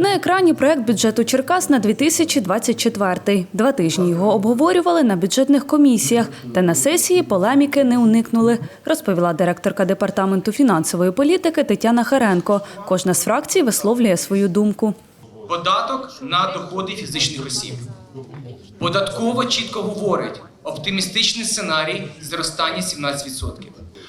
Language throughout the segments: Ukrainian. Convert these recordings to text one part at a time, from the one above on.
На екрані проект бюджету Черкас на 2024. Два тижні його обговорювали на бюджетних комісіях, та на сесії полеміки не уникнули, розповіла директорка департаменту фінансової політики Тетяна Харенко. Кожна з фракцій висловлює свою думку. Податок на доходи фізичних осіб. Податково чітко говорить оптимістичний сценарій зростання 17%.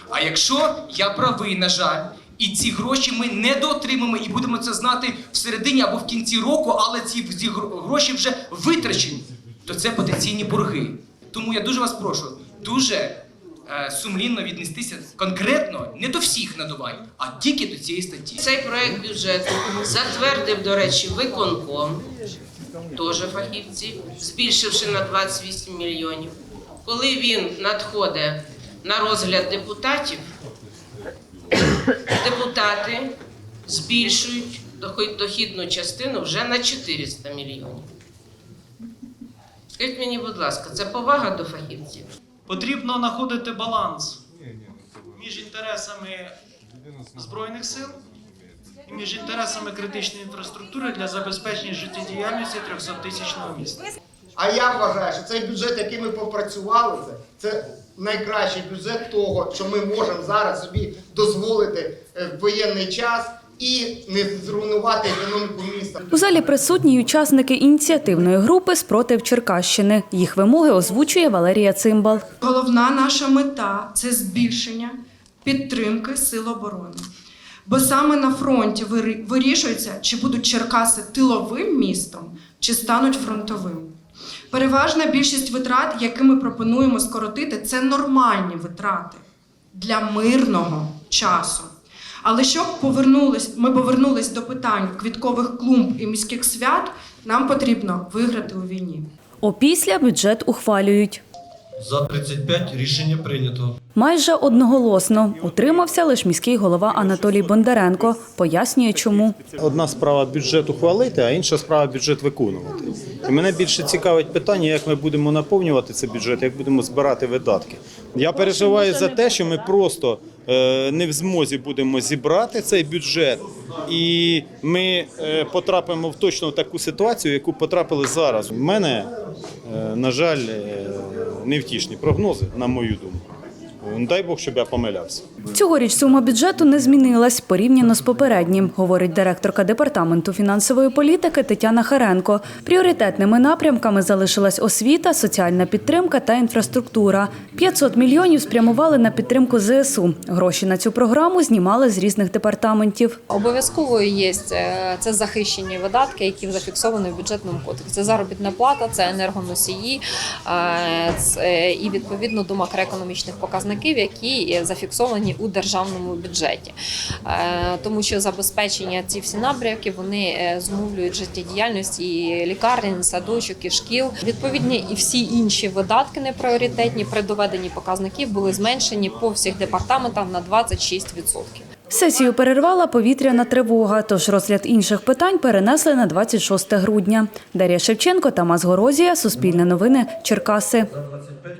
А якщо я правий, на жаль, і ці гроші ми не доотримаємо і будемо це знати в середині або в кінці року, але ці, ці гроші вже витрачені, то це потенційні борги. Тому я дуже вас прошу, дуже е, сумлінно віднестися конкретно не до всіх надувань, а тільки до цієї статті. Цей проект бюджету затвердив, до речі, виконком, теж фахівці, збільшивши на 28 мільйонів. Коли він надходить на розгляд депутатів, депутати збільшують дохідну частину вже на 400 мільйонів. Скажіть мені, будь ласка, це повага до фахівців? Потрібно знаходити баланс між інтересами Збройних сил і між інтересами критичної інфраструктури для забезпечення життєдіяльності 300-тисячного міста. А я вважаю, що цей бюджет, який ми попрацювали, це, це найкращий бюджет того, що ми можемо зараз собі дозволити е, в воєнний час і не зруйнувати економіку міста. У залі присутні й учасники ініціативної групи спротив Черкащини. Їх вимоги озвучує Валерія Цимбал. Головна наша мета це збільшення підтримки сил оборони. Бо саме на фронті вирішується, чи будуть Черкаси тиловим містом, чи стануть фронтовим. Переважна більшість витрат, які ми пропонуємо скоротити, це нормальні витрати для мирного часу. Але щоб повернулись, ми повернулись до питань квіткових клумб і міських свят, нам потрібно виграти у війні. Опісля бюджет ухвалюють. За 35 рішення прийнято. Майже одноголосно утримався лише міський голова Анатолій Бондаренко. Пояснює, чому. Одна справа бюджет ухвалити, а інша справа бюджет виконувати. І мене більше цікавить питання, як ми будемо наповнювати цей бюджет, як будемо збирати видатки. Я переживаю за те, що ми просто не в змозі будемо зібрати цей бюджет, і ми е, потрапимо в точно таку ситуацію, яку потрапили зараз. У мене, е, на жаль, е, невтішні прогнози, на мою думку. Дай Бог, щоб я помилявся. Цьогоріч сума бюджету не змінилась порівняно з попереднім, говорить директорка департаменту фінансової політики Тетяна Харенко. Пріоритетними напрямками залишилась освіта, соціальна підтримка та інфраструктура. 500 мільйонів спрямували на підтримку ЗСУ. Гроші на цю програму знімали з різних департаментів. Обов'язковою є е, це захищені видатки, які зафіксовані в бюджетному кодексі. Це заробітна плата, це енергоносії е, це- і відповідно до макроекономічних показників, які е, зафіксовані у державному бюджеті. Е, Тому що забезпечення ці всі напрямки вони е, зумовлюють життєдіяльність і лікарень, садочок, і шкіл. Відповідні і всі інші видатки непріоритетні при доведенні показників були зменшені по всіх департаментах на 26%. Сесію перервала повітряна тривога, тож розгляд інших питань перенесли на 26 грудня. Дар'я Шевченко, Тамас Горозія, Суспільне новини, Черкаси. За 25